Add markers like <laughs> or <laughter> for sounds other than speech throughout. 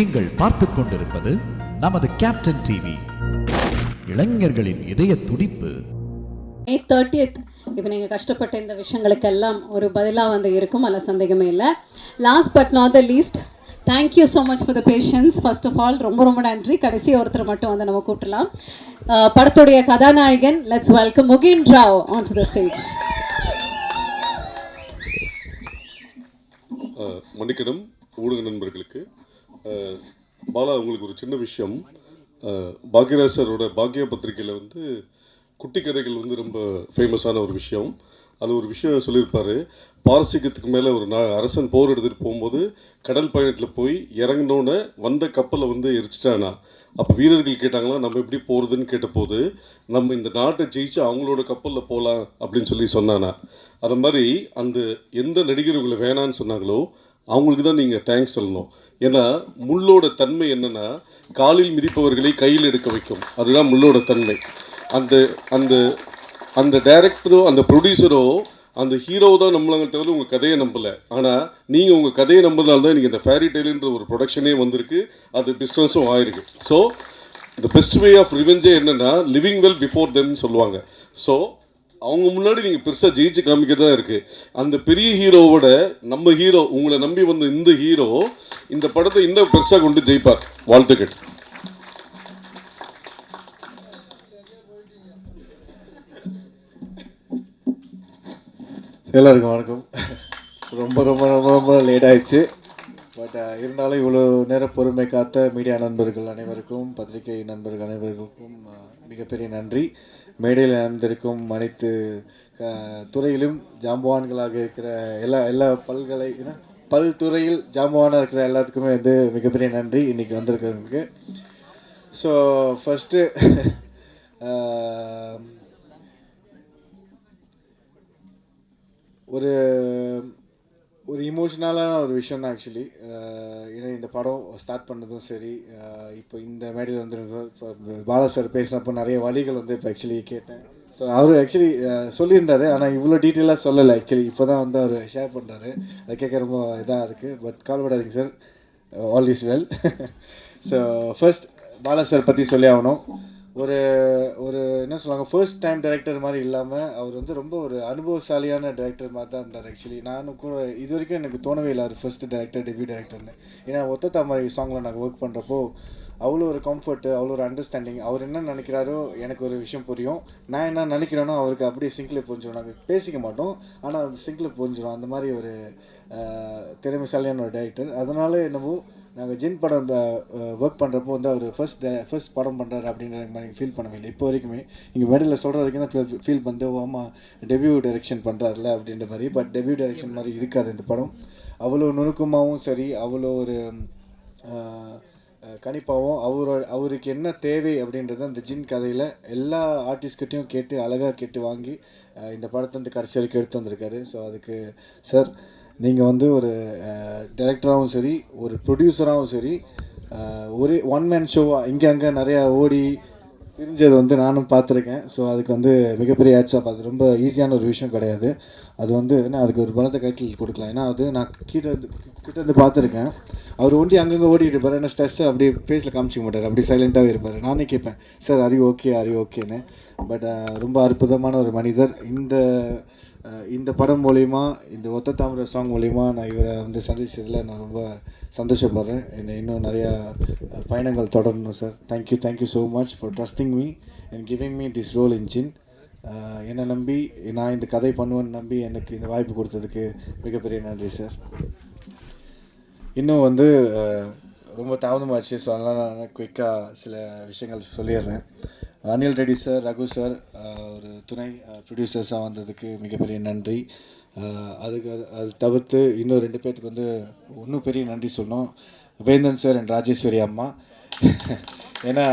நீங்கள் பார்த்துக் கொண்டிருப்பது நமது கேப்டன் டிவி இளைஞர்களின் இதய துடிப்பு. மே தேர்ட்டியத் இப்போ நீங்கள் கஷ்டப்பட்ட இந்த விஷயங்களுக்கெல்லாம் ஒரு பதிலாக வந்து இருக்கும். அதில் சந்தேகமே இல்லை. Last but not the least thank you so much for the patience first of all ரொம்ப ரொம்ப நன்றி. கடைசி ஒருத்தர் மட்டும் வந்து நம்ம கூப்பிடலாம் அஹ், படத்துடைய கதாநாயகன் let's welcome Mugen Rao on to the stage மன்னிக்கணும் ஊடக நண்பர்களுக்கு. பாலா உங்களுக்கு ஒரு சின்ன விஷயம். பாக்யராசரோட பாக்யராஜ் சாரோட பாக்யா பத்திரிக்கையில் வந்து குட்டி கதைகள் வந்து ரொம்ப ஃபேமஸான ஒரு விஷயம். அது ஒரு விஷயம் சொல்லியிருப்பார். பாரசீகத்துக்கு மேலே ஒரு நா அரசன் போர் எடுத்துகிட்டு போகும்போது கடல் பயணத்தில் போய் இறங்கினோன்னே வந்த கப்பலை வந்து எரிச்சிட்டானா. அப்போ வீரர்கள் கேட்டாங்களா நம்ம எப்படி போகிறதுன்னு கேட்டபோது நம்ம இந்த நாட்டை ஜெயிச்சு அவங்களோட கப்பலில் போகலாம் அப்படின்னு சொல்லி சொன்னானா. அது மாதிரி அந்த எந்த நடிகர் உங்களை வேணான்னு சொன்னாங்களோ அவங்களுக்கு தான் நீங்கள் தேங்க்ஸ் சொல்லணும். ஏன்னா முள்ளோட தன்மை என்னன்னா காலில் மிதிப்பவர்களை கையில் எடுக்க வைக்கும். அதுதான் முள்ளோட தன்மை. அந்த அந்த அந்த டைரக்டரோ அந்த ப்ரொடியூசரோ அந்த ஹீரோ தான் நம்பலாங்க தவிர உங்கள் கதையை நம்பலை. ஆனால் நீங்கள் உங்கள் கதையை நம்புறதுனால தான் நீங்கள் இந்த ஃபேரி டெய்லுன்ற ஒரு ப்ரொடக்ஷனே வந்திருக்கு. அது பிஸ்னஸும் ஆயிருக்கு. So the best way of ரிவெஞ்சே என்னென்னா லிவிங் வெல் பிஃபோர் தெம்னு சொல்லுவாங்க. ஸோ அவங்க முன்னாடி நீங்கள் பெருசாக ஜெயிச்சு காமிக்க தான் இருக்குது அந்த பெரிய ஹீரோவோட நம்ம ஹீரோ உங்களை நம்பி வந்த இந்த ஹீரோ இந்த படத்தை இன்னும் பெருசாக கொண்டு ஜெயிப்பார். வாழ்த்துக்கள். எல்லாருக்கும் வணக்கம். ரொம்ப ரொம்ப ரொம்ப ரொம்ப லேட் ஆயிடுச்சு. பட் uh, இருந்தாலும் இவ்வளோ நேரம் பொறுமை காத்த மீடியா நண்பர்கள் அனைவருக்கும் பத்திரிகை நண்பர்கள் அனைவருக்கும் uh, மிகப்பெரிய நன்றி. மேடையில் நடந்திருக்கும் அனைத்து துறையிலும் ஜாம்பவான்களாக இருக்கிற எல்லா எல்லா பல்கலை பல்துறையில் ஜாம்பவானாக இருக்கிற எல்லாத்துக்குமே வந்து மிகப்பெரிய நன்றி. இன்றைக்கி வந்திருக்கிறவங்களுக்கு. ஸோ ஃபஸ்ட்டு ஒரு ஒரு இமோஷ்னலான ஒரு விஷயம் தான் ஆக்சுவலி ஏன்னா இந்த படம் ஸ்டார்ட் பண்ணதும் சரி இப்போ இந்த மேடையில் வந்து இப்போ பாலா சார் பேசினப்போ நிறைய வழிகள் வந்து இப்போ ஆக்சுவலி கேட்டேன். ஸோ அவர் ஆக்சுவலி சொல்லியிருந்தாரு ஆனால் இவ்வளோ டீட்டெயிலாக சொல்லலை ஆக்சுவலி இப்போ தான் வந்து அவர் ஷேர் பண்ணுறாரு அது கேட்க ரொம்ப இதாக இருக்குது பட் கால் படாதீங்க sir all is well so first Bala sir பற்றி சொல்லி ஆகணும். ஒரு ஒரு என்ன சொல்லுவாங்க ஃபர்ஸ்ட் டைம் டைரக்டர் மாதிரி இல்லாமல் அவர் வந்து ரொம்ப ஒரு அனுபவசாலியான டேரக்டர் மாதிரி தான் இருந்தார் ஆக்சுவலி நானும் கூட இது வரைக்கும் எனக்கு தோணவே இல்லை அவர் ஃபர்ஸ்ட் டேரக்டர் டெபியூ டேரக்டர்னு ஏன்னா ஒத்த தாமரை சாங்கில் நாங்கள் ஒர்க் பண்ணுறப்போ அவ்வளோ ஒரு கம்ஃபர்ட்டு அவ்வளோ ஒரு அண்டர்ஸ்டாண்டிங் அவர் என்ன நினைக்கிறாரோ எனக்கு ஒரு விஷயம் புரியும். நான் என்ன நினைக்கிறேனோ அவருக்கு அப்படியே சிங்கில் புரிஞ்சிடும் நாங்கள் பேசிக்க மாட்டோம். ஆனால் அது சிங்கில் புரிஞ்சிடும் அந்த மாதிரி ஒரு திறமைசாலியான ஒரு டேரக்டர் அதனால என்னவோ நாங்கள் ஜின் படம் ஒர்க் பண்ணுறப்போ வந்து அவர் ஃபர்ஸ்ட் ஃபர்ஸ்ட் படம் பண்ணுறாரு அப்படின்ற மாதிரி ஃபீல் பண்ணவே இல்லை. இப்போ வரைக்குமே இங்கே மெடலில் சொல்கிற வரைக்கும் தான் ஃபீல் ஃபீல் பண்ணி ஆமாம் டெபியூ டைரெக்ஷன் பண்ணுறாருல அப்படின்ற மாதிரி. பட் டெபியூ டைரெக்ஷன் மாதிரி இருக்காது இந்த படம். அவ்வளோ நுணுக்கமாகவும் சரி அவ்வளோ ஒரு கணிப்பாகவும் அவரோட அவருக்கு என்ன தேவை அப்படின்றத அந்த ஜின் கதையில் எல்லா ஆர்டிஸ்ட்கிட்டையும் கேட்டு அழகாக கேட்டு வாங்கி இந்த படத்தை வந்து கடைசி வரைக்கும் எடுத்து வந்திருக்காரு. ஸோ அதுக்கு சார் நீங்கள் வந்து ஒரு டைரக்டராகவும் சரி ஒரு ப்ரொடியூசராகவும் சரி ஒரே ஒன் மேன் ஷோவாக இங்கே அங்கே நிறையா ஓடி பிரிஞ்சது வந்து நானும் பார்த்துருக்கேன். ஸோ அதுக்கு வந்து மிகப்பெரிய ஆட்ஸாக அது ரொம்ப ஈஸியான ஒரு விஷயம் கிடையாது. அது வந்து என்ன அதுக்கு ஒரு பலத்தை கைட்டில் கொடுக்கலாம். ஏன்னா அது நான் கிட்ட இருந்து கிட்ட பார்த்துருக்கேன். அவர் ஒண்டி அங்கங்கே ஓடிட்டு இருப்பார். என்ன ஸ்ட்ரெஸ்ஸை அப்படியே ஃபேஸில் காமிச்சிக்க மாட்டார். அப்படியே சைலண்ட்டாகவே இருப்பார். நானே கேட்பேன் சார் அரி ஓகே அரி ஓகேன்னு பட் ரொம்ப அற்புதமான ஒரு மனிதர். இந்த இந்த படம் மூலிமா இந்த ஒத்த தாமிர சாங் மூலிமா நான் இவரை வந்து சந்திச்சதில் நான் ரொம்ப சந்தோஷப்படுறேன். என்னை இன்னும் நிறையா பயணங்கள் தொடரணும் sir thank you thank you so much for trusting me and giving me this role engine என்னை நம்பி நான் இந்த கதை பண்ணுவேன்னு நம்பி எனக்கு இந்த வாய்ப்பு கொடுத்ததுக்கு மிகப்பெரிய நன்றி சார் இன்னும் வந்து ரொம்ப தாமதமாச்சு ஸோ அதனால் நான் குயிக்காக சில விஷயங்கள் சொல்லிடுறேன். அனில் ரெட்டி சார் ரகு சார் ஒரு துணை ப்ரொடியூசர்ஸாக வந்ததுக்கு மிகப்பெரிய நன்றி. அதுக்கு அது- அது தவிர்த்து இன்னும் ரெண்டு பேர்த்துக்கு வந்து இன்னும் பெரிய நன்றி சொல்லணும். வேந்தன் சார் அண்ட் ராஜேஸ்வரி அம்மா. ஏன்னா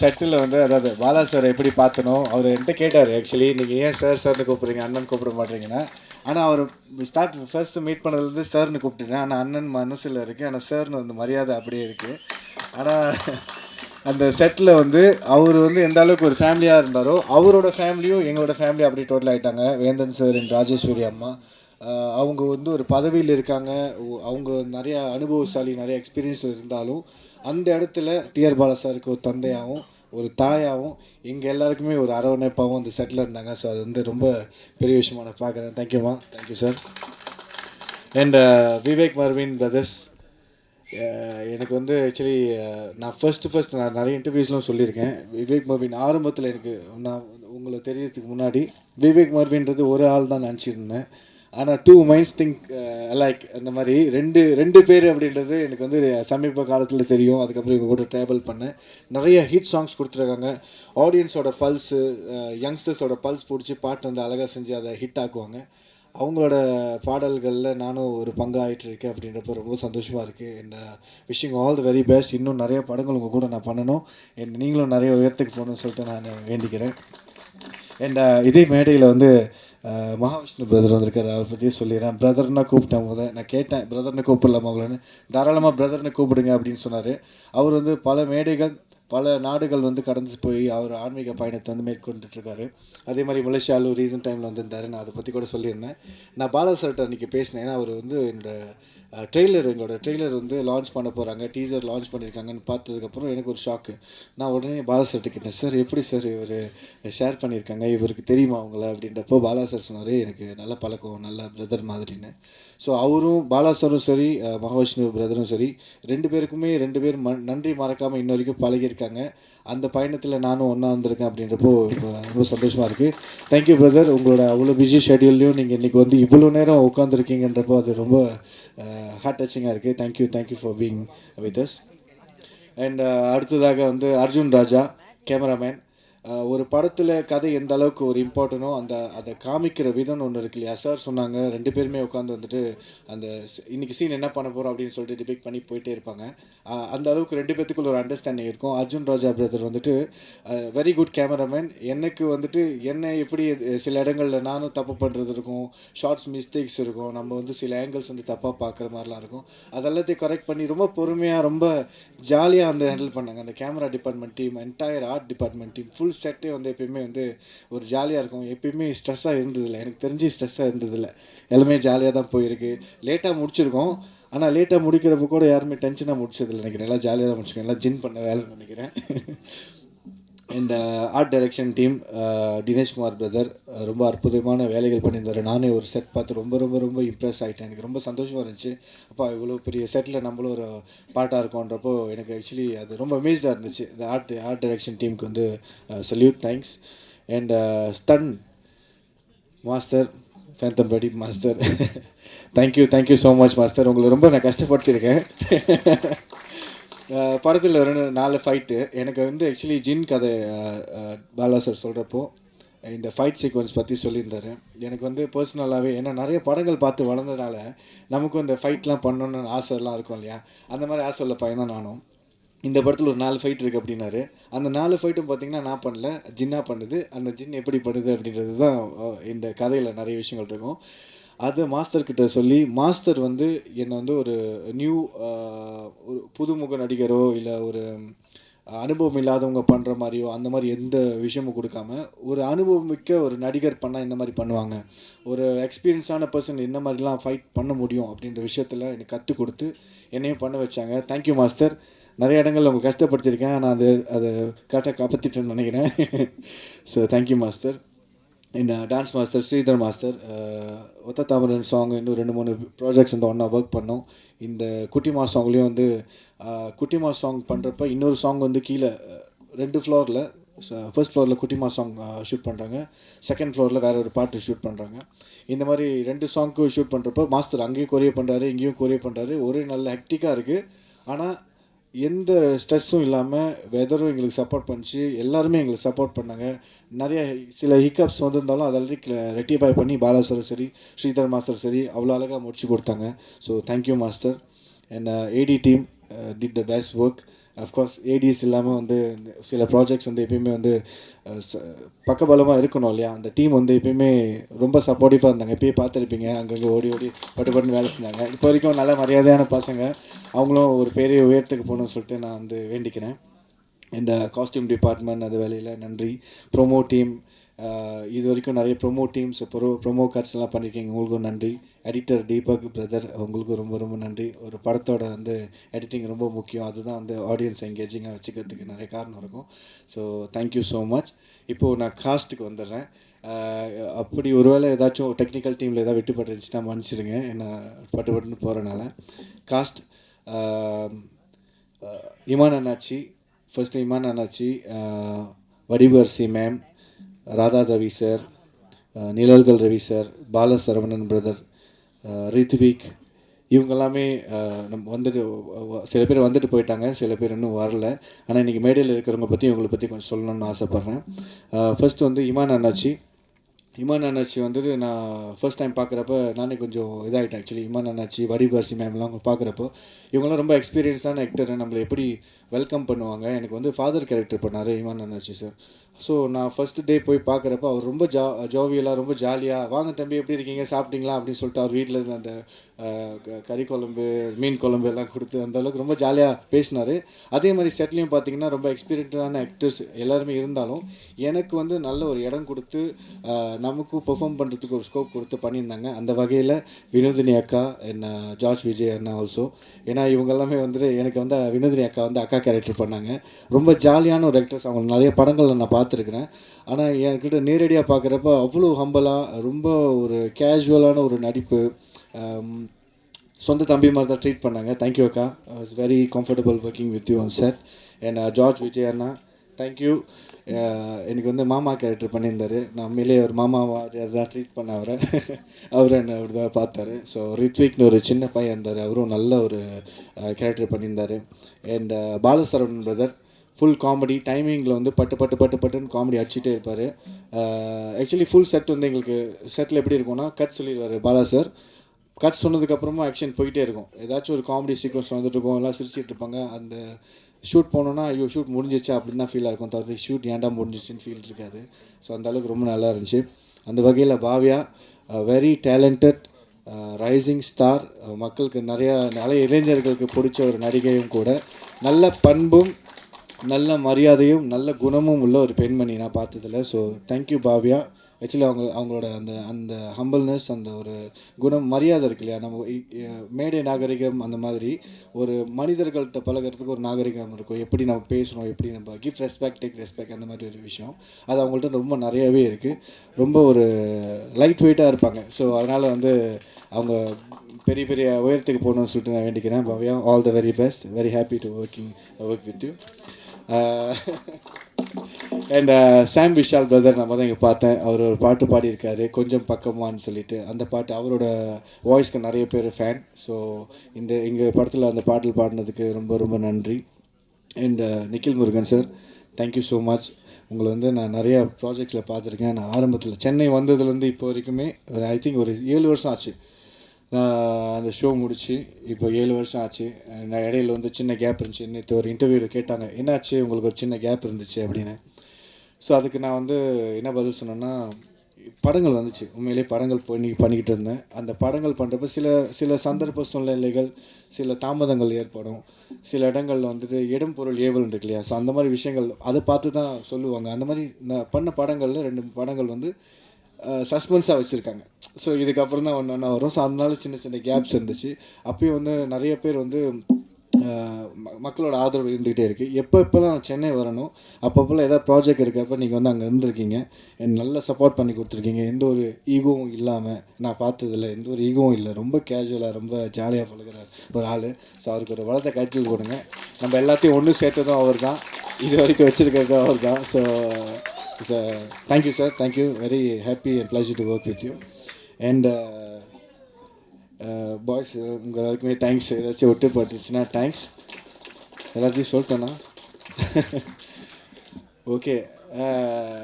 செட்டில் வந்து அதாவது பாலா சார் எப்படி பார்த்தனோ அவர் என்கிட்ட கேட்டார் ஆக்சுவலி நீங்கள் ஏன் சார் சார்னு கூப்பிட்றீங்க? அண்ணன் கூப்பிட மாட்டீங்கன்னா ஆனால் அவர் ஸ்டார்ட் ஃபர்ஸ்ட் மீட் பண்ணதுலேருந்து சார்னு கூப்பிட்டுருக்கேன் ஆனால் அண்ணன் மனசில் இருக்குது ஆனால் சார்னு அந்த மரியாதை அப்படியே இருக்குது ஆனால் அந்த செட்டில் வந்து அவர் வந்து எந்த அளவுக்கு ஒரு ஃபேமிலியாக இருந்தாரோ அவரோட ஃபேமிலியும் எங்களோட ஃபேமிலி அப்படி டோட்டல் ஆகிட்டாங்க வேந்தன் சார் அண்ட் ராஜேஸ்வரி அம்மா. அவங்க வந்து ஒரு பதவியில் இருக்காங்க. அவங்க நிறையா அனுபவசாலி நிறைய எக்ஸ்பீரியன்ஸ் இருந்தாலும் அந்த இடத்துல டிஆர் பாலா சாருக்கு ஒரு தந்தையாகவும் ஒரு தாயாகவும் எங்கள் எல்லாருக்குமே ஒரு அரவணைப்பாகவும் அந்த செட்டில் இருந்தாங்க. ஸோ அது வந்து ரொம்ப பெரிய விஷயமா நான் பார்க்குறேன். தேங்க்யூம்மா thank you sir and Vivek Mervin brothers எனக்கு வந்து ஆக்சுவலி நான் ஃபர்ஸ்ட் ஃபர்ஸ்ட் நான் நிறைய இன்டர்வியூஸ்லாம் சொல்லியிருக்கேன். விவேக் மர்வின் ஆரம்பத்தில் எனக்கு நான் உங்களை தெரியறதுக்கு முன்னாடி விவேக் மர்வின்றது ஒரு ஆள் தான் நினச்சிருந்தேன். ஆனால் டூ மைண்ட்ஸ் திங்க் லைக் அந்த மாதிரி ரெண்டு ரெண்டு பேர் அப்படின்றது எனக்கு வந்து சமீப காலத்தில் தெரியும். அதுக்கப்புறம் இவங்க கூட ட்ராவல் பண்ணேன். நிறைய ஹிட் சாங்ஸ் கொடுத்துருக்காங்க. ஆடியன்ஸோட பல்ஸு யங்ஸ்டர்ஸோட பல்ஸ் பிடிச்சி பாட்டு வந்து அழகாக செஞ்சு அதை ஹிட் ஆக்குவாங்க. அவங்களோட பாடல்களில் நானும் ஒரு பங்காயிட்டு இருக்கேன் அப்படின்றப்ப ரொம்ப சந்தோஷமாக இருக்குது and wishing all the very best இன்னும் நிறைய படங்கள் உங்கள் கூட நான் பண்ணணும். அண்ட் நீங்களும் நிறைய உயரத்துக்கு போகணும்னு சொல்லிட்டு நான் வேண்டிக்கிறேன். அண்ட் uh, இதே மேடையில் வந்து uh, மகாவிஷ்ணு பிரதர் வந்திருக்காரு. அவரை பற்றியே சொல்லிடுறேன். பிரதர்னா கூப்பிட்டேன் முத நான் கேட்டேன் பிரதர்னு கூப்பிடலாமா உங்களன்னு? தாராளமாக பிரதர்னு கூப்பிடுங்க அப்படின்னு சொன்னார். அவர் வந்து பல மேடைகள் பல நாடுகள் வந்து கடந்து போய் அவர் ஆன்மீக பயணத்தை வந்து மேற்கொண்டுட்ருக்காரு. அதே மாதிரி மலேசியாலும் ரீசன்ட் டைமில் வந்திருந்தாரு. நான் அதை பற்றி கூட சொல்லியிருந்தேன். நான் பாலா சார்கிட்ட அன்றைக்கி பேசினேன். ஏன்னா அவர் வந்து என்னோடய ட்ரெய்லர் எங்களோட ட்ரெய்லர் வந்து லான்ச் பண்ண போகிறாங்க டீசர் லான்ச் பண்ணியிருக்காங்கன்னு பார்த்ததுக்கப்புறம் எனக்கு ஒரு ஷாக்கு நான் உடனே பாலா சார்கிட்ட கேட்டேன் சார் எப்படி சார் இவர் ஷேர் பண்ணியிருக்காங்க இவருக்கு தெரியுமா அவங்கள அப்படின்றப்போ பாலா சார் சொன்னார் எனக்கு நல்ல பழக்கம் நல்ல பிரதர் மாதிரின்னு. ஸோ அவரும் பாலா சாரும் சரி மகாவிஷ்ணு பிரதரும் சரி ரெண்டு பேருக்குமே ரெண்டு பேர் ம நன்றி மறக்காமல் இன்ன வரைக்கும் பழகியிருக்காங்க. அந்த பயணத்தில் நானும் ஒன்றா வந்திருக்கேன் அப்படின்றப்போ இப்போ ரொம்ப சந்தோஷமாக இருக்குது தேங்க்யூ பிரதர் உங்களோட அவ்வளோ பிஸி ஷெட்யூல்லையும் நீங்கள் இன்றைக்கி வந்து இவ்வளோ நேரம் உட்காந்துருக்கீங்கன்றப்போ அது ரொம்ப ஹார்ட் டச்சிங்காக இருக்குது thank you thank you for being with us and அடுத்ததாக வந்து அர்ஜுன் ராஜா கேமராமேன் ஒரு படத்தில் கதை எந்த அளவுக்கு ஒரு இம்பார்ட்டனோ அந்த அதை காமிக்கிற விதம்னு ஒன்று இருக்கு இல்லையா? சார் சொன்னாங்க ரெண்டு பேருமே உட்காந்து வந்துட்டு அந்த இன்றைக்கி சீன் என்ன பண்ண போகிறோம் அப்படின்னு சொல்லிட்டு டிபேட் பண்ணி போயிட்டே இருப்பாங்க. அந்த அளவுக்கு ரெண்டு பேத்துக்குள்ள ஒரு அண்டர்ஸ்டாண்டிங் இருக்கும். அர்ஜுன் ராஜா பிரதர் வந்துட்டு வெரி குட் கேமராமேன் எனக்கு வந்துட்டு என்ன எப்படி சில இடங்களில் நானும் தப்பு பண்ணுறது இருக்கும். ஷார்ட்ஸ் மிஸ்டேக்ஸ் இருக்கும். நம்ம வந்து சில ஆங்கிள்ஸ் வந்து தப்பாக பார்க்குற மாதிரிலாம் இருக்கும். அதெல்லாத்தையும் கரெக்ட் பண்ணி ரொம்ப பொறுமையாக ரொம்ப ஜாலியாக வந்து ஹேண்டில் பண்ணாங்க. அந்த camera department team entire art department team full செட்டே வந்து எப்பயுமே வந்து ஒரு ஜாலியாக இருக்கும். எப்பயுமே ஸ்ட்ரெஸ்ஸாக இருந்ததில்லை. எனக்கு தெரிஞ்சு ஸ்ட்ரெஸ்ஸாக இருந்ததில்லை. எல்லாமே ஜாலியாக தான் போயிருக்கு. லேட்டாக முடிச்சிருக்கோம். ஆனால் லேட்டாக முடிக்கிறப்ப கூட யாருமே டென்ஷனாக முடிச்சதில்லை நினைக்கிறேன். எல்லாம் ஜாலியாக தான் முடிச்சுக்கேன் எல்லாம் ஜின் பண்ண வேலை நினைக்கிறேன். <laughs> இந்த art direction team Dineshkumar brother ரொம்ப அற்புதமான வேலைகள் பண்ணியிருந்தார். நானே ஒரு செட் பார்த்து ரொம்ப ரொம்ப ரொம்ப இம்ப்ரெஸ் ஆகிட்டேன் எனக்கு ரொம்ப சந்தோஷமாக இருந்துச்சு. அப்பா இவ்வளோ பெரிய செட்டில் நம்மளும் ஒரு பாட்டாக இருக்கோன்றப்போ எனக்கு ஆக்சுவலி அது ரொம்ப அமேஸ்டாக இருந்துச்சு. இந்த ஆர்ட் ஆர்ட் டைரக்ஷன் டீமுக்கு வந்து salute thanks and stunt master Phantom படி master thank you thank you so much master உங்களை ரொம்ப நான் கஷ்டப்படுத்தியிருக்கேன். <laughs> படத்தில் ரெண்டு நாலு ஃபைட்டு எனக்கு வந்து ஆக்சுவலி ஜின் கதை பாலா சார் சொல்கிறப்போ இந்த ஃபைட் சீக்வன்ஸ் பற்றி சொல்லியிருந்தாரு. எனக்கு வந்து பர்சனலாகவே ஏன்னா நிறைய படங்கள் பார்த்து வளர்ந்ததுனால நமக்கும் இந்த ஃபைட்லாம் பண்ணணும்னு ஆசைலாம் இருக்கும் இல்லையா? அந்த மாதிரி ஆசை உள்ள பையன் தான் நானும். இந்த படத்தில் ஒரு நாலு ஃபைட் இருக்குது அப்படின்னாரு. அந்த நாலு ஃபைட்டும் பார்த்தீங்கன்னா நான் பண்ணல ஜின்னா பண்ணுது. அந்த ஜின் எப்படி பண்ணுது அப்படின்றது தான் இந்த கதையில் நிறைய விஷயங்கள் இருக்கும். அதை மாஸ்டர்கிட்ட சொல்லி மாஸ்டர் வந்து என்னை வந்து ஒரு நியூ ஒரு புதுமுக நடிகரோ இல்லை ஒரு அனுபவம் இல்லாதவங்க பண்ணுற மாதிரியோ அந்த மாதிரி எந்த விஷயமும் கொடுக்காம ஒரு அனுபவம் மிக்க ஒரு நடிகர் பண்ணால் இந்த மாதிரி பண்ணுவாங்க. ஒரு எக்ஸ்பீரியன்ஸான பர்சன் என்ன மாதிரிலாம் ஃபைட் பண்ண முடியும் அப்படின்ற விஷயத்தில் எனக்கு கற்றுக் கொடுத்து என்னையும் பண்ண வச்சாங்க. தேங்க்யூ மாஸ்டர் நிறைய இடங்கள்ல உங்களை கஷ்டப்படுத்தியிருக்கேன். ஆனால் அது அதை கரெக்டாக காப்பாற்றிட்டேன்னு நினைக்கிறேன். ஸோ தேங்க்யூ மாஸ்டர் இந்த டான்ஸ் மாஸ்டர் ஸ்ரீதர் மாஸ்டர் ஒத்த தாமரன் சாங் இன்னும் ரெண்டு மூணு ப்ராஜெக்ட்ஸ் வந்து ஒன்றா ஒர்க் பண்ணோம். இந்த குட்டிமா சாங்லேயும் வந்து குட்டிமா சாங் பண்ணுறப்ப இன்னொரு சாங் வந்து கீழே uh, ரெண்டு ஃப்ளோரில் ஃபர்ஸ்ட் ஃப்ளோரில் குட்டிமா சாங் ஷூட் பண்ணுறாங்க செகண்ட் ஃப்ளோரில் வேற ஒரு பாட்டு ஷூட் பண்ணுறாங்க இந்த மாதிரி ரெண்டு சாங்க்கு ஷூட் பண்ணுறப்ப மாஸ்டர் அங்கேயும் கொரியர் பண்ணுறாரு இங்கேயும் கொரியர் பண்ணுறாரு ஒரே நல்ல ஹெக்டிக்காக இருக்குது ஆனால் எந்த ஸ்ட்ரெஸ்ஸும் இல்லாமல் வெதரும் எங்களுக்கு சப்போர்ட் பண்ணிச்சு. எல்லாருமே எங்களுக்கு சப்போர்ட் பண்ணாங்க. நிறைய சில ஹிக்கப்ஸ் வந்திருந்தாலும் அதெல்லாம் ரெக்டிஃபை பண்ணி பாலா சார் சரி ஸ்ரீதர் மாஸ்டர் சரி அவ்வளோ அழகாக முடிச்சு கொடுத்தாங்க. So thank you master and AD team did the best work of course ADs இல்லாமல் வந்து சில ப்ராஜெக்ட்ஸ் வந்து எப்பயுமே வந்து ச- பக்கபலமாக இருக்கணும் இல்லையா? அந்த டீம் வந்து எப்பயுமே ரொம்ப சப்போர்ட்டிவாக இருந்தாங்க. எப்பயும் பார்த்துருப்பீங்க. அங்கங்கே ஓடி ஓடி பட்டு பட்டுன்னு வேலை செஞ்சாங்க. இப்போ வரைக்கும் நல்ல மரியாதையான பசங்க. அவங்களும் ஒரு பெரிய உயரத்துக்கு போகணும்னு சொல்லிட்டு நான் வந்து வேண்டிக்கிறேன். இந்த காஸ்டியூம் டிபார்ட்மெண்ட் அது வேலையில் நன்றி. ப்ரோமோ டீம் இது வரைக்கும் நிறைய ப்ரொமோ டீம்ஸ் ப்ரோ ப்ரொமோ கார்ட்ஸ்லாம் பண்ணியிருக்கீங்க உங்களுக்கும் நன்றி. எடிட்டர் தீபக் பிரதர் உங்களுக்கும் ரொம்ப ரொம்ப நன்றி. ஒரு படத்தோட வந்து எடிட்டிங் ரொம்ப முக்கியம். அதுதான் வந்து ஆடியன்ஸ் எங்கேஜிங்காக வச்சுக்கிறதுக்கு நிறைய காரணம் இருக்கும். ஸோ தேங்க்யூ ஸோ மச் இப்போது நான் காஸ்ட்டுக்கு வந்துடுறேன். அப்படி ஒருவேளை ஏதாச்சும் டெக்னிக்கல் டீமில் ஏதாவது விட்டுப்பட்டுருந்துச்சுன்னா மன்னிச்சிடுங்க. என்ன பட்டு பட்டுன்னு போகிறனால காஸ்ட் இமான் அண்ணாச்சி ஃபஸ்ட்டு இமான் அண்ணாச்சி Vadivarasi ma'am Radha Ravi sir Nizhalgal Ravi sir Bala Saravanan brother Rithvik இவங்க எல்லாமே நம்ம வந்துட்டு சில பேர் வந்துட்டு போயிட்டாங்க சில பேர் இன்னும் வரல. ஆனால் இன்றைக்கி மேடையில் இருக்கிறவங்க பற்றி இவங்களை பற்றி கொஞ்சம் சொல்லணும்னு ஆசைப்பட்றேன். ஃபர்ஸ்ட் வந்து இமான் அண்ணாச்சி. இமான் அண்ணாச்சி வந்துட்டு நான் ஃபர்ஸ்ட் டைம் பார்க்குறப்ப நானே கொஞ்சம் இதாகிட்டேன் ஆக்சுவலி இமான் அண்ணாச்சி வரிபாசி மேம்லாம் அவங்க பார்க்குறப்போ இவங்கெல்லாம் ரொம்ப எக்ஸ்பீரியன்ஸான ஆக்டர் நம்மளை எப்படி வெல்கம் பண்ணுவாங்க? எனக்கு வந்து ஃபாதர் கேரக்டர் பண்ணார் இமான் அண்ணாச்சி சார் ஸோ நான் ஃபர்ஸ்ட் டே போய் பார்க்குறப்ப அவர் ரொம்ப ஜா ஜோவியலாக ரொம்ப ஜாலியாக வாங்க தம்பி எப்படி இருக்கீங்க? சாப்பிட்டீங்களா? அப்படின்னு சொல்லிட்டு அவர் வீட்டில் இருந்த அந்த க- கறி குழம்பு மீன் குழம்பு எல்லாம் கொடுத்து அந்த அளவுக்கு ரொம்ப ஜாலியாக பேசினார். அதே மாதிரி செட்லேயும் பார்த்தீங்கன்னா ரொம்ப எக்ஸ்பீரியன்ஸான ஆக்டர்ஸ் எல்லாருமே இருந்தாலும் எனக்கு வந்து நல்ல ஒரு இடம் கொடுத்து நமக்கும் பெர்ஃபார்ம் பண்ணுறதுக்கு ஒரு ஸ்கோப் கொடுத்து பண்ணியிருந்தாங்க. அந்த வகையில் வினோதினி அக்கா என்ன ஜார்ஜ் விஜய் அண்ணா ஆல்சோ ஏன்னா இவங்க எல்லாமே வந்துட்டு எனக்கு வந்து வினோதினி அக்கா வந்து அக்கா கேரக்டர் பண்ணாங்க. ரொம்ப ஜாலியான ஒரு ஆக்டர்ஸ் அவங்க நிறைய படங்களில் நான் பார்த்துருக்குறேன். ஆனால் என்கிட்ட நேரடியாக பார்க்குறப்ப அவ்வளோ ஹம்பலாக ரொம்ப ஒரு கேஷுவலான ஒரு நடிப்பு. சொந்த தம்பி மாதிரி தான் ட்ரீட் பண்ணாங்க. தேங்க்யூ அக்கா. Was very comfortable working with you on set and George Vijay Anna thank you uh, எனக்கு வந்து மாமா கேரக்டர் பண்ணியிருந்தாரு. நான் உண்மையிலே ஒரு மாமாவா தான் ட்ரீட் பண்ண அவரை அவர் என்ன அப்படி தான் பார்த்தாரு. ஸோ ரித்விக்னு ஒரு சின்ன பையன் இருந்தார். அவரும் நல்ல ஒரு uh, கேரக்டர் பண்ணியிருந்தாரு. அண்ட் uh, Balasaravanan brother full comedy டைமிங்கில் வந்து பட்டு பட்டு பட்டு பட்டுன்னு காமெடி அடிச்சுட்டே இருப்பார். ஆக்சுவலி ஃபுல் செட் வந்து எங்களுக்கு செட்டில் எப்படி இருக்கும்னா கட் சொல்லிடுவார் பாலா சார் கட் சொன்னதுக்கப்புறமா ஆக்ஷன் போயிட்டே இருக்கும். ஏதாச்சும் ஒரு காமெடி சீக்வன்ஸ் வந்துட்டு இருக்கும் எல்லாம் சிரிச்சிட்டு இருப்பாங்க. அந்த ஷூட் போனோன்னா ஐயோ ஷூட் முடிஞ்சிச்சா அப்படின்னு தான் ஃபீலாக இருக்கும். தவிர ஷூட் ஏன்டா முடிஞ்சிச்சின்னு ஃபீல் இருக்காது. ஸோ அந்த அளவுக்கு ரொம்ப நல்லா இருந்துச்சு. அந்த வகையில் Bhavya very talented rising star மக்களுக்கு நிறையா நிறைய இளைஞர்களுக்கு பிடிச்ச ஒரு நடிகையும் கூட. நல்ல பண்பும் நல்ல மரியாதையும் நல்ல குணமும் உள்ள ஒரு பெண்மணி நான் பார்த்ததில்ல ஸோ தேங்க்யூ பாவ்யா. ஆக்சுவலி அவங்க அவங்களோட அந்த அந்த ஹம்பிள்னஸ் அந்த ஒரு குணம் மரியாதை இருக்கு இல்லையா? நம்ம மேடை நாகரிகம் அந்த மாதிரி ஒரு மனிதர்கள்ட்ட பழகுறதுக்கு ஒரு நாகரிகம் இருக்கும். எப்படி நம்ம பேசணும் எப்படி நம்ம கிஃப்ட் ரெஸ்பெக்ட் டேக் ரெஸ்பெக்ட் அந்த மாதிரி ஒரு விஷயம். அது அவங்கள்ட்ட ரொம்ப நிறையவே இருக்குது ரொம்ப ஒரு லைட் வெயிட்டாக இருப்பாங்க. ஸோ அதனால் வந்து அவங்க பெரிய பெரிய உயரத்துக்கு போகணும்னு சொல்லிட்டு நான் வேண்டிக்கிறேன். Bhavya all the very best very happy to working work with you and Sam Vishal brother நான் தான் இங்கே பார்த்தேன். அவர் ஒரு பாட்டு பாடியிருக்காரு கொஞ்சம் பக்கமான்னு சொல்லிட்டு. அந்த பாட்டு அவரோட வாய்ஸ்க்கு நிறைய பேர் ஃபேன் ஸோ இந்த எங்கள் படத்தில் அந்த பாட்டில் பாடினதுக்கு ரொம்ப ரொம்ப நன்றி. And uh, Nikhil Murugan sir thank you so much உங்களை வந்து நான் நிறையா ப்ராஜெக்ட்ஸில் பார்த்துருக்கேன். நான் ஆரம்பத்தில் சென்னை வந்ததுலேருந்து இப்போ வரைக்குமே ஐ திங்க் ஒரு ஏழு வருஷம் ஆச்சு. அந்த ஷோ முடிச்சு இப்போ ஏழு வருஷம் ஆச்சு. நான் இடையில வந்து சின்ன கேப் இருந்துச்சு. நேற்று ஒரு இன்டர்வியூவில் கேட்டாங்க என்னாச்சு? உங்களுக்கு ஒரு சின்ன கேப் இருந்துச்சு அப்படின்னு. ஸோ அதுக்கு நான் வந்து என்ன பதில் சொன்னேன்னா படங்கள் வந்துச்சு. உண்மையிலே படங்கள் பண்ணி பண்ணிக்கிட்டு இருந்தேன். அந்த படங்கள் பண்ணுறப்ப சில சில சந்தர்ப்ப சூழ்நிலைகள் சில தாமதங்கள் ஏற்படும். சில இடங்களில் வந்துட்டு இடம் பொருள் ஏவல் இருக்கு இல்லையா? ஸோ அந்த மாதிரி விஷயங்கள் அதை பார்த்து தான் சொல்லுவாங்க. அந்த மாதிரி நான் பண்ண படங்களில் ரெண்டு படங்கள் வந்து சஸ்பென்ஸாக வச்சுருக்காங்க. ஸோ இதுக்கப்புறம் தான் ஒன்று ஒன்றா வரும். ஸோ அதனால சின்ன சின்ன கேப்ஸ் இருந்துச்சு. அப்பயும் வந்து நிறைய பேர் வந்து மக்களோட ஆதரவு இருந்துக்கிட்டே இருக்குது எப்போ எப்போல்லாம் நான் சென்னை வரணும் அப்பப்போல்லாம் ஏதாவது ப்ராஜெக்ட் இருக்கிறப்ப நீங்கள் வந்து அங்கே இருந்திருக்கீங்க. என் நல்லா சப்போர்ட் பண்ணி கொடுத்துருக்கீங்க. எந்த ஒரு ஈகோவும் இல்லாமல் நான் பார்த்ததில்ல. எந்த ஒரு ஈகோவும் இல்லை. ரொம்ப கேஜுவலாக ரொம்ப ஜாலியாக பழகிற ஒரு ஆள். ஸோ அவருக்கு ஒரு வளத்தை கட்டில் கொடுங்க. நம்ம எல்லாத்தையும் ஒன்று சேர்த்ததும் அவர் தான் இது வரைக்கும் வச்சுருக்கிறதும் அவர் தான் so thank thank you sir thank you very happy and pleasure to work with you and boys உங்கள் எல்லாருக்குமே தேங்க்ஸ் ஏதாச்சும் விட்டு பட்டுச்சுன்னா தேங்க்ஸ் எல்லாத்தையும் சொல்லிட்டேண்ணா okay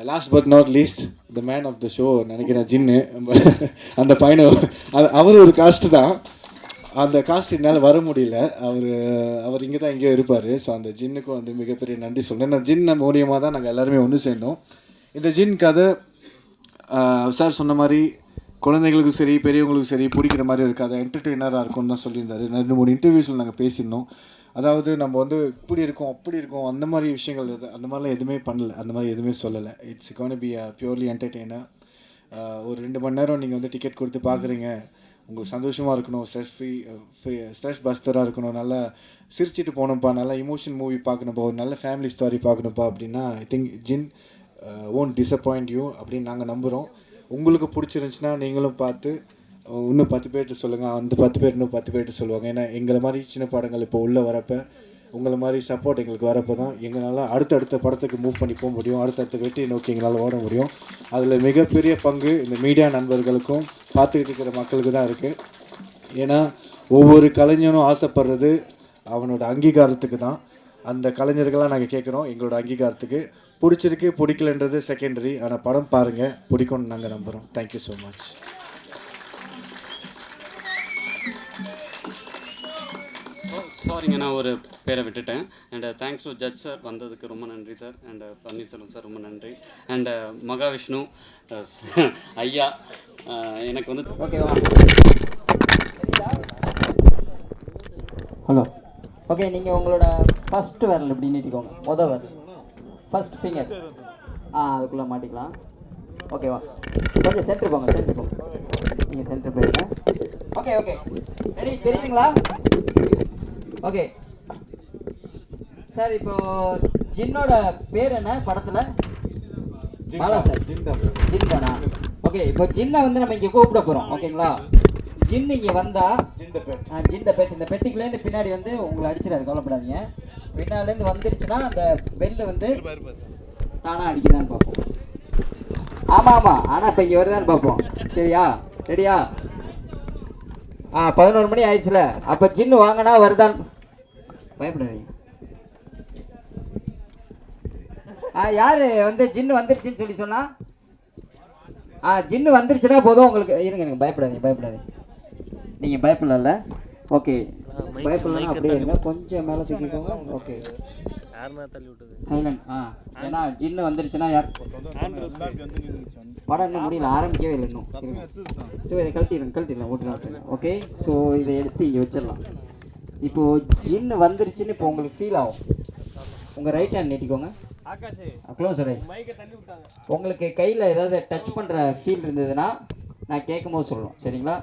last but not least the man of the show நினைக்கிறேன் ஜின்னு. <laughs> அந்த பையனை அது- அவர் ஒரு காஸ்ட்டு தான். அந்த காஸ்ட் என்னால் வர முடியல. அவர் அவர் இங்கே தான் எங்கேயோ இருப்பார். ஸோ அந்த ஜின்னுக்கும் வந்து மிகப்பெரிய நன்றி சொல்கிறேன் நான் ஜின்ன மூலியமாக தான் நாங்கள் எல்லாருமே ஒன்று சேர்ந்தோம். இந்த ஜின் கதை சார் சொன்ன மாதிரி குழந்தைங்களுக்கும் சரி பெரியவங்களுக்கும் சரி பிடிக்கிற மாதிரி இருக்காது என்டர்டெய்னராக இருக்கும்னு தான் சொல்லியிருந்தாரு. ரெண்டு மூணு இன்டர்வியூஸில் நாங்கள் பேசியிருந்தோம். அதாவது நம்ம வந்து இப்படி இருக்கோம் அப்படி இருக்கோம் அந்த மாதிரி விஷயங்கள் எது அந்த மாதிரிலாம் எதுவுமே பண்ணல அந்த மாதிரி எதுவுமே சொல்லலை. It's gonna be a purely entertainer ஒரு ரெண்டு மணி நேரம் நீங்கள் வந்து டிக்கெட் கொடுத்து பார்க்குறீங்க உங்களுக்கு சந்தோஷமாக இருக்கணும் ஸ்ட்ரெஸ் ஃப்ரீ ஃப்ரீ ஸ்ட்ரெஸ் பஸ்டராக இருக்கணும் நல்லா சிரிச்சிட்டு போகணும்ப்பா நல்லா இமோஷன் மூவி பார்க்கணும்ப்பா ஒரு நல்ல ஃபேமிலி ஸ்டோரி பார்க்கணும்ப்பா அப்படின்னா I think Jin won't disappoint you அப்படின்னு நாங்கள் நம்புகிறோம் உங்களுக்கு பிடிச்சிருந்துச்சுன்னா நீங்களும் பார்த்து uh, இன்னும் பத்து பேர்கிட்ட சொல்லுங்கள் அந்த பத்து பேர் இன்னும் பத்து பேர்கிட்ட சொல்லுவாங்க. ஏன்னா எங்களை மாதிரி சின்ன படங்கள் இப்போ உள்ளே வரப்போ உங்களை மாதிரி சப்போர்ட் எங்களுக்கு வரப்போ தான் எங்களால் அடுத்தடுத்த படத்துக்கு மூவ் பண்ணி போக முடியும். அடுத்தடுத்த வெற்றியை நோக்கி எங்களால் ஓட முடியும். அதில் மிகப்பெரிய பங்கு இந்த மீடியா நண்பர்களுக்கும் பார்த்துக்கிட்டு இருக்கிற மக்களுக்கு தான் இருக்குது ஏன்னா ஒவ்வொரு கலைஞனும் ஆசைப்படுறது அவனோட அங்கீகாரத்துக்கு தான். அந்த கலைஞர்களாக நாங்கள் கேட்குறோம் எங்களோட அங்கீகாரத்துக்கு. பிடிச்சிருக்கு பிடிக்கலன்றது செகண்டரி ஆனால் படம் பாருங்கள் பிடிக்கும்னு நாங்கள் நம்புகிறோம் தேங்க்யூ ஸோ மச் சாரிங்க நான் ஒரு பேரை விட்டுட்டேன். And thanks to judge sir வந்ததுக்கு ரொம்ப நன்றி சார் அண்ட் பன்னீர்செல்வம் சார் ரொம்ப நன்றி. அண்ட் மகாவிஷ்ணு அஹ், <laughs> ஐயா எனக்கு வந்து ஓகேவா ஹலோ ஓகே நீங்கள் உங்களோட ஃபர்ஸ்ட் விரல் இப்படி நீட்டிக்கோங்க? முத விரல். ஃபர்ஸ்ட் ஃபிங்கர் ஆ அதுக்குள்ளே மாட்டிக்கலாம். ஓகேவா கொஞ்சம் சென்டர் போங்க சென்டர் போங்க. நீங்கள் சென்டர் போயிருங்க. ஓகே ஓகே ரெடி தெரியுதுங்களா? ஓகே சார் இப்போ ஜின்னோட பேர் என்ன படத்தில்? பாலா சார். ஜின் தானா ஓகே இப்போ ஜின்னை வந்து நம்ம இங்கே கூப்பிட போகிறோம் ஓகேங்களா ஜின் இங்கே வந்தா ஆ, ஜின்ன பெட் இந்த பெட்டிக்குள்ளேருந்து பின்னாடி வந்து உங்களை அடிச்சிடாது கவலைப்படாதீங்க. பின்னாலேருந்து வந்துருச்சுன்னா அந்த பெல்லு வந்து தானாக அடிக்குதான்னு பார்ப்போம். ஆமாம் ஆமாம் ஆனால் இப்போ இங்கே வருதான்னு பார்ப்போம். சரியா? ரெடியா ஆ பதினோரு மணி ஆயிடுச்சுல. அப்போ ஜின்னு வாங்கினா வருதான். பயப்படாதீங்க. ஆ யார் வந்து ஜின்னு வந்துருச்சுன்னு சொல்லி சொன்னா? ஆ ஜின்னு வந்துருச்சுன்னா போதும் உங்களுக்கு. இருங்க இருங்க. பயப்படாதீங்க பயப்படாதீங்க. நீங்கள் பயப்படல ஓகே. பயப்படலாம் அப்படியே இருங்க. கொஞ்சம் மேலே தூக்கிக்கோங்க ஓகே. சைலண்ட் ஆ. ஏன்னா ஜின்னு வந்துருச்சுன்னா யார்? படம் இன்னும் முடியல. ஆரம்பிக்கவே இல்லை இன்னும். ஸோ இதை கழட்டிடுங்க கழட்டிடலாம் ஓட்டுலாம் ஓகே ஸோ இதை எடுத்து இங்கே வச்சிடலாம். இப்போ ஜின்னு வந்துருச்சுன்னு இப்போ உங்களுக்கு ஃபீல் ஆகும். உங்கள் ரைட் ஹேண்ட் நீட்டிக்கோங்க. க்ளோஸ் ரைஸ் உங்களுக்கு கையில் ஏதாவது டச் பண்ணுற ஃபீல் இருந்ததுன்னா நான் கேட்கும் போது சொல்லணும் சரிங்களா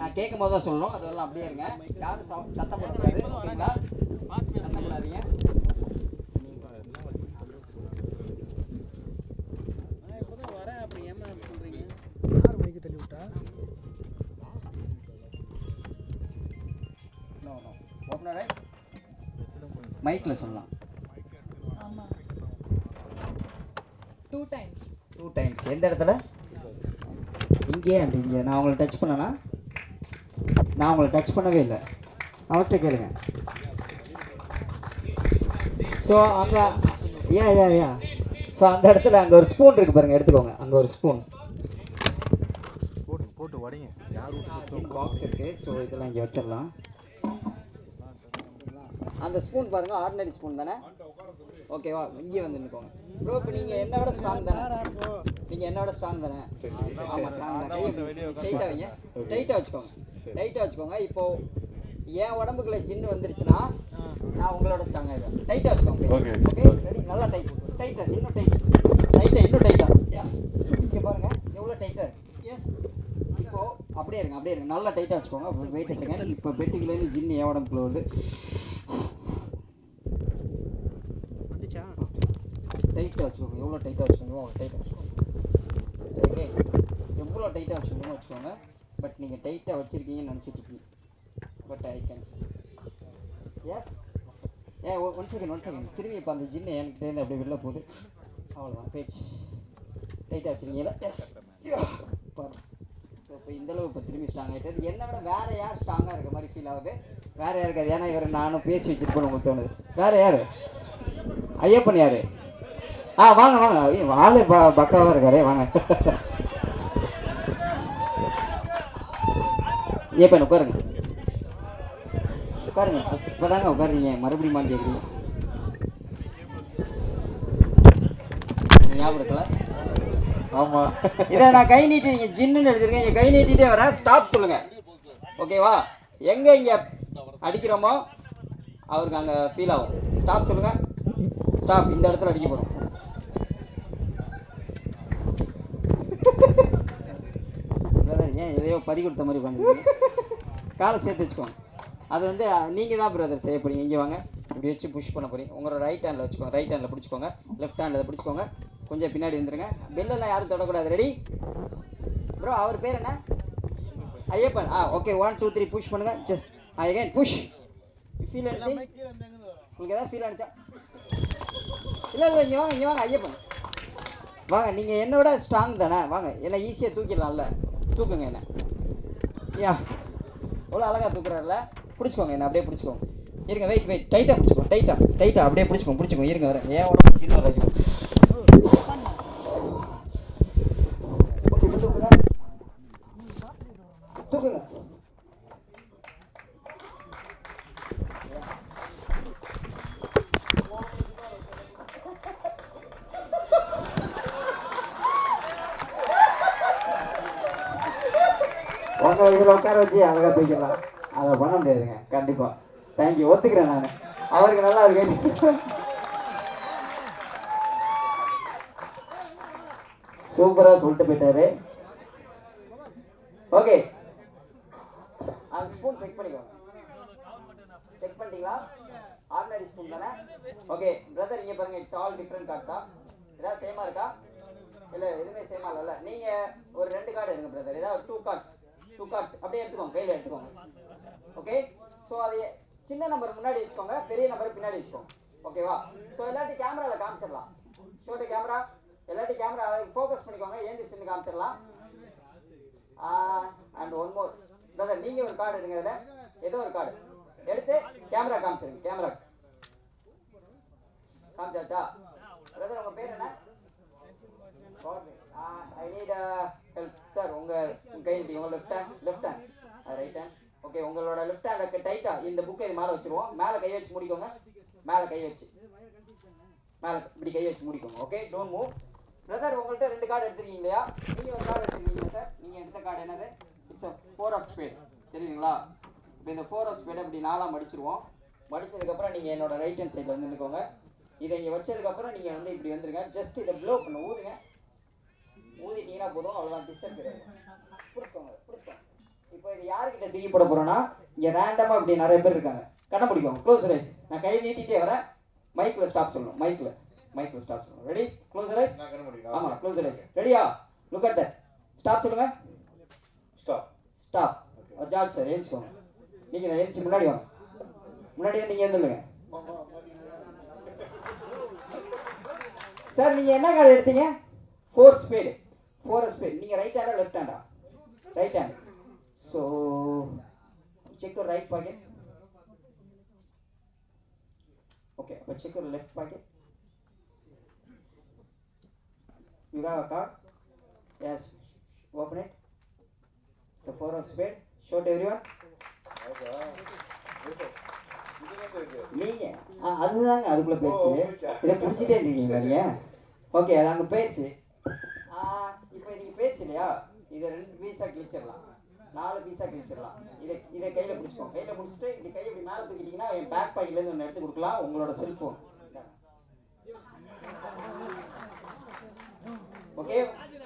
நான் கேட்கும் போது தான் சொல்லணும். அதெல்லாம் அப்படியே இருங்க. யாரும் சத்தம் போடக்கூடாது ஓகேங்களா சத்தம் போடாதீங்க. மைக்கில் சொல்லலாம். டூ டைம்ஸ் டூ டைம்ஸ் எந்த இடத்துல? இங்கே அண்ட் இங்கே நான் உங்களை டச் பண்ணனா? நான் உங்களை டச் பண்ணவே இல்லை. அவர்கிட்ட கேளுங்க. ஸோ அங்கே ஏ ஏ ஏ ஸோ அந்த இடத்துல அங்கே ஒரு ஸ்பூன் இருக்கு பாருங்க எடுத்துக்கோங்க. அங்கே ஒரு ஸ்பூன் பாக்ஸ் இருக்கு. ஸோ இதெல்லாம் இங்கே வச்சிடலாம். அந்த ஸ்பூன் பாருங்க ஆர்டினரி ஸ்பூன் தானே? ஓகேவா இங்கே வந்து நிற்கோங்க ப்ரோ இப்போ நீங்கள் என்ன விட ஸ்ட்ராங் தானே? நீங்கள் என்ன விட ஸ்ட்ராங் தானே? ஆமாம் ஸ்ட்ராங் தான். ஸ்ட்ரைட்டாக வைங்க. டைட்டாக வச்சுக்கோங்க. டைட்டாக வச்சுக்கோங்க. இப்போ என் உடம்புக்குள்ள ஜின்னு வந்துருச்சுன்னா நான் உங்களோட ஸ்ட்ராங் ஆயிடுவேன். டைட்டாக வச்சுக்கோங்க. ஓகே சரி நல்லா டைட் டைட்டாக இன்னும் டைட் டைட்டாக இன்னும் டைட்டாக எஸ் இங்கே பாருங்க. எவ்வளோ டைட்டாக எஸ் இப்போ அப்படியே இருங்க அப்படியே இருங்க. நல்லா டைட்டாக வச்சுக்கோங்க. வெயிட் செகண்ட் இப்போ பெட்டுக்குள்ளேருந்து ஜின்னு என் உடம்புக்குள்ள வருது. டைட்டாக வச்சுக்கோங்க. எவ்வளோ டைட்டாக வச்சுக்கோங்க? அவ்வளோ டைட்டாக வச்சுக்கோங்க. சரி எவ்வளோ டைட்டாக வச்சுக்கோங்க வச்சுக்கோங்க. பட் நீங்கள் டைட்டாக வச்சுருக்கீங்கன்னு நினச்சிட்டு இருக்கீங்க. But I can yes a one second one second திரும்பி இப்போ அந்த ஜின்னு என்கிட்டேருந்து அப்படியே வெளில போகுது. அவ்வளோதான் பேச்சு டைட்டாக வச்சுருக்கீங்களா? எஸ் பாரு. ஸோ இப்போ இந்தளவு இப்போ திரும்பி ஸ்ட்ராங் ஆகிட்டாரு என்னை விட வேறு யார் ஸ்ட்ராங்காக இருக்க மாதிரி ஃபீல் ஆகுது? வேறு யார் இருக்காது ஏன்னா இவர் நானும் பேசி வச்சுருப்போம் உங்களுக்கு தோணுது. வேறு யார்? ஐயப்பன் யார்? ஆ வாங்க வாங்க. ஐயோ, ஆளு ப பக்காவாக இருக்காரு வாங்க. <laughs> ஐயப்பன் உட்காருங்க. உட்காருங்க. இப்போதாங்க உட்காருங்க. மறுபடியும் மாட்டி கேட்குறீங்க ஞாபகம் இருக்கல ஆமாம் இதை நான் கை நீட்டி நீங்கள் ஜின்னுன்னு எடுத்துருக்கேன். இங்கே கை நீட்டிகிட்டே வரேன். ஸ்டாப் சொல்லுங்கள் ஓகேவா எங்கே இங்கே அடிக்கிறோமோ அவருக்கு அங்கே ஃபீல் ஆகும். ஸ்டாப் சொல்லுங்கள் ஸ்டாப் இந்த இடத்துல அடிக்க போகிறோம் எதையோ பறி கொடுத்த மாதிரி உட்காந்துருக்கீங்க காலை சேர்த்து வச்சுக்கோங்க. அது வந்து நீங்கள் தான் பிரதர் செய்ய போறீங்க. இங்கே வாங்க. இப்படி வச்சு புஷ் பண்ண போறீங்க. உங்களோட ரைட் ஹேண்டில் வச்சுக்கோங்க. ரைட் ஹேண்டில் பிடிச்சிக்கோங்க. லெஃப்ட் ஹேண்டில் பிடிச்சிக்கோங்க. கொஞ்சம் பின்னாடி வந்துருங்க பெல்லெல்லாம் யாரும் தொடக்கூடாது. ரெடி ப்ரோ அவர் பேர் என்ன? ஐயப்பன். ஆ okay one two three push பண்ணுங்க. ஜஸ்ட் அகைன் புஷ் ஃபீல் அடிச்சு உங்களுக்கு ஏதாவது ஃபீல் அடிச்சா இல்லை இல்லை இங்கே வாங்க இங்கே வாங்க ஐயப்பன். வாங்க நீங்கள் என்னை விட ஸ்ட்ராங் தானே? வாங்க என்ன ஈஸியாக தூக்கிடலாம்ல. தூக்குங்க என்ன. யா. அவ்வளோ அழகாக தூக்குறாருல? பிடிச்சிக்கோங்க என்ன அப்படியே பிடிச்சிக்கோங்க. இருங்க வெயிட் வெயிட் டைட்டாக பிடிச்சிக்கோங்க டைட்டாக டைட்டாக அப்படியே பிடிச்சிக்கோங்க பிடிச்சிக்கோங்க. இருங்க வரேன் ஏன் உடம்பு சின்ன வரைக்கும் ஓகே இப்போ தூக்குங்க தூக்குங்க உங்க இதில் உட்கார வச்சு அழகாக போய்க்கலாம் அதை பண்ண முடியாதுங்க. கண்டிப்பாக தேங்க்யூ ஒத்துக்கிறேன் நான். அவருக்கு நல்லா இருக்கு. சூப்பராக சொல்லிட்டு போயிட்டாரு. ஓகே அந்த ஸ்பூன் செக் பண்ணிக்கோங்க. செக் பண்ணிட்டீங்களா? ஆர்டினரி ஸ்பூன் தானே? ஓகே பிரதர் இங்கே பாருங்க இட்ஸ் ஆல் டிஃப்ரெண்ட் கார்ட்ஸா ஏதாவது சேமா இருக்கா? இல்லை எதுவுமே சேமா இல்லைல்ல நீங்கள் ஒரு ரெண்டு கார்டு எடுங்க பிரதர் ஏதாவது டூ கார்ட்ஸ் டூ கார்ட்ஸ் அப்படியே எடுத்துக்கோங்க கையில் எடுத்துக்கோங்க. ஓகே ஸோ அது சின்ன நம்பர் முன்னாடி வச்சுக்கோங்க பெரிய நம்பர் பின்னாடி வச்சுக்கோங்க. ஓகேவா ஸோ எல்லாத்தையும் கேமராவில் காமிச்சிடலாம். ஷோட்டு கேமரா எல்லாத்தையும் கேமரா ஃபோக்கஸ் பண்ணிக்கோங்க ஏந்திரிச்சுன்னு காமிச்சிடலாம். அண்ட் ஒன் மோர் பிரதர் நீங்கள் ஒரு கார்டு எடுங்க இதில் ஏதோ ஒரு கார்டு எடுத்து கேமரா காமிச்சிருங்க கேமரா காமிச்சாச்சா? பிரதர் உங்கள் பேர் என்ன? ஐ நீட் ஹெல்ப் சார் உங்கள் கை உங்கள் left hand left hand right hand okay உங்களோட லெஃப்ட் ஹேண்ட் டைட்டா இந்த புக்கை இது மேலே வச்சுருவோம். மேலே கை வச்சு முடிக்கோங்க. மேலே கை வச்சு. மேலே இப்படி கை வச்சு முடிக்கோங்க. ஓகே டோன்ட் மூவ் பிரதர் உங்கள்கிட்ட ரெண்டு கார்டு எடுத்துருக்கீங்க இல்லையா? நீங்கள் ஒரு கார்டு எடுத்துருக்கீங்க சார் நீங்கள் எடுத்த கார்டு என்னது? It's a four of spade தெரியுதுங்களா? இப்போ இந்த ஃபோர் ஆஃப் ஸ்பேடை இப்படி நாலாக மடிச்சிருவோம். மடிச்சதுக்கப்புறம் நீங்கள் என்னோட ரைட் ஹேண்ட் சைடில் வந்து நிற்கோங்க இதை இங்கே வச்சதுக்கப்புறம் நீங்கள் வந்து இப்படி வந்துருங்க. ஜஸ்ட் இதை ப்ளோ பண்ண ஊதுங்க. ஊதிட்டீங்கன்னா போதும் அவ்வளோதான் டிஸ்டர்ப் கிடையாது பிடிச்சோங்க பிடிச்சோங்க இப்போ இது யார்கிட்ட தூக்கி போட போகிறோன்னா இங்கே ரேண்டமாக இப்படி நிறைய பேர் இருக்காங்க. கண்ண பிடிக்கும் க்ளோஸ் ரைஸ் நான் கை நீட்டிகிட்டே வரேன். மைக்கில் ஸ்டாப் சொல்லணும். மைக்கில் மைக்கில் ஸ்டாப் சொல்லணும். ரெடி க்ளோஸ் ரைஸ் ஆமாம் க்ளோஸ் ரைஸ் ரெடியா லுக் அட் தட் ஸ்டாப் சொல்லுங்க. ஸ்டாப் ஸ்டாப் ஜார்ஜ் சார் ஏஞ்சிக்கோங்க நீங்கள் ஏஞ்சி முன்னாடி வாங்க. முன்னாடி வந்து நீங்கள் எழுந்துருங்க சார் நீங்கள் என்ன கார்டு எடுத்தீங்க? Four spade four yes five நீங்கள் ரைட் ஹேண்டா லெஃப்ட் ஹேண்டா ரைட் ஹேண்ட் ஸோ செக் ஒரு ரைட் பாக்கெட் ஓகே அப்போ செக் ஒரு left pocket You have yes open Yes. So four It's a four of spade. Show to everyone. நீங்க அதுதாங்க அதுக்குள்ள போயிடுச்சு. இதை பிடிச்சிட்டே இருக்கீங்க ஓகே அது அங்கே போயிடுச்சு. பேச்சு இல்லையா இதை ரெண்டு பீஸாக கிழிச்சிடலாம். நாலு பீஸாக கிழிச்சிடலாம். இதை இதை கையில் பிடிச்சிக்கோங்க கையில் பிடிச்சிட்டு இப்படி கையில் இப்படி மேலே தூக்கிட்டீங்கன்னா என் பேக் பாக்கெட்லேருந்து ஒன்று எடுத்து கொடுக்கலாம். உங்களோட செல்ஃபோன் ஓகே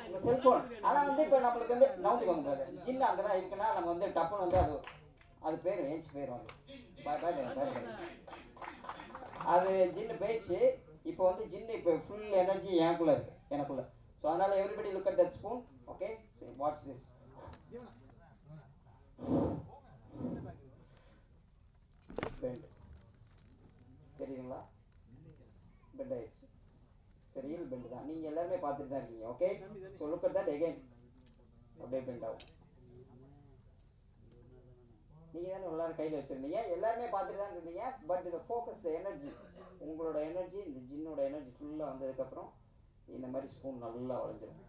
இந்த செல்ஃபோன் ஆனால் வந்து இப்போ நம்மளுக்கு வந்து நவுந்துக்கோங்க பிரதர் ஜின் அங்கே தான் இருக்குன்னா நம்ம வந்து டப்புன்னு வந்து அது அது பேர் ஏஞ்சி போயிடும் அது. அது ஜின்னு போயிடுச்சு இப்போ வந்து ஜின்னு இப்போ ஃபுல் எனர்ஜி எனக்குள்ளே இருக்குது எனக்குள்ளே. ஸோ அதனால் everybody look at that spoon okay சரி வாட்ச் திஸ் பெண்ட் தெரியுதுங்களா? பெண்ட் ஆயிடுச்சு. சரி ரியல் பெண்ட் தான். நீங்கள் எல்லாருமே பார்த்துட்டு தான் இருக்கீங்க okay so look at that again அப்படியே பெண்ட் ஆகும். நீங்கள் தானே எல்லாரும் கையில் வச்சுருந்தீங்க? எல்லாருமே பார்த்துட்டு தான் இருந்தீங்க பட் இந்த ஃபோக்கஸ் எனர்ஜி உங்களோட எனர்ஜி இந்த ஜின்னோட எனர்ஜி ஃபுல்லாக வந்ததுக்கப்புறம் இந்த மாதிரி ஸ்பூன் நல்லா வளைஞ்சிரும்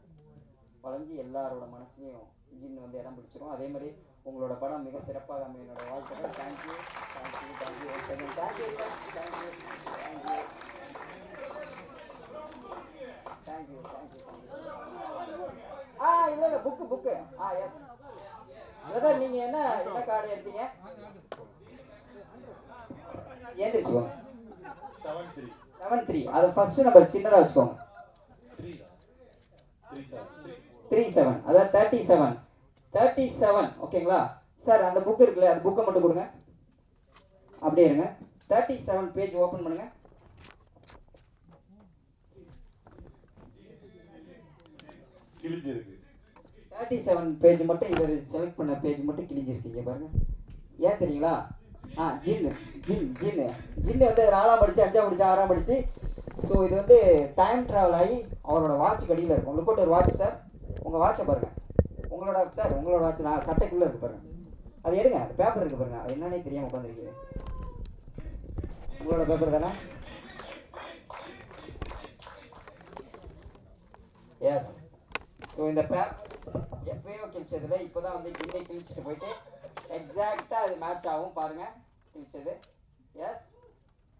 வளைஞ்சு எல்லாரோட மனசுலையும் ஜின் வந்து இடம் பிடிச்சிரும் அதே மாதிரி உங்களோட படம் மிக சிறப்பாக அமைய என்னோட வாழ்த்துக்கள் thank you thank you thank you thank you thank you thank you thank you thank you ஆ இல்லை இல்லை புக்கு புக்கு ஆ எஸ் பிரதர் நீங்கள் என்ன என்ன கார்டு எடுத்தீங்க ஏந்திரிச்சுக்கோங்க செவன் த்ரீ அதை ஃபர்ஸ்ட் நம்பர் சின்னதாக வச்சுக்கோங்க த்ரீ செவன் அதாவது தேர்ட்டி செவன் தேர்ட்டி செவன் ஓகேங்களா சார் அந்த புக் இருக்குல்ல அந்த புக்கை மட்டும் கொடுங்க. அப்படியே இருங்க. தேர்ட்டி செவன் பேஜ் ஓப்பன் பண்ணுங்க. தேர்ட்டி செவன் பேஜ் மட்டும் இவர் செலக்ட் பண்ண பேஜ் மட்டும் கிழிஞ்சிருக்கீங்க பாருங்க. ஏன் தெரியுங்களா? ஆ ஜின்னு ஜின் ஜின்னு. ஜின்னு வந்து நாலாம் படிச்சு அஞ்சாம் படிச்சு ஆறாம் படிச்சு ஸோ இது வந்து டைம் ட்ராவல் ஆகி அவரோட வாட்ச் கடியில் இருக்கும். உங்களுக்கு ஒரு வாட்ச் சார் உங்கள் வாட்சை பாருங்கள் உங்களோட சார் உங்களோட வாட்ச் நான் சட்டைக்குள்ளே இருக்கு பாருங்கள் அது எடுங்க. பேப்பர் இருக்கு பாருங்க. அது என்னன்னே தெரியாமல் உட்காந்துருக்கீங்க உங்களோட பேப்பர் தானே? எஸ் ஸோ இந்த பேப்பர் எப்பயோ கிழிச்சதுல இப்போ தான் வந்து கிண்ணை கிழிச்சிட்டு போயிட்டு எக்ஸாக்டாக அது மேட்ச் ஆகும் பாருங்க. கிழிச்சது. Yes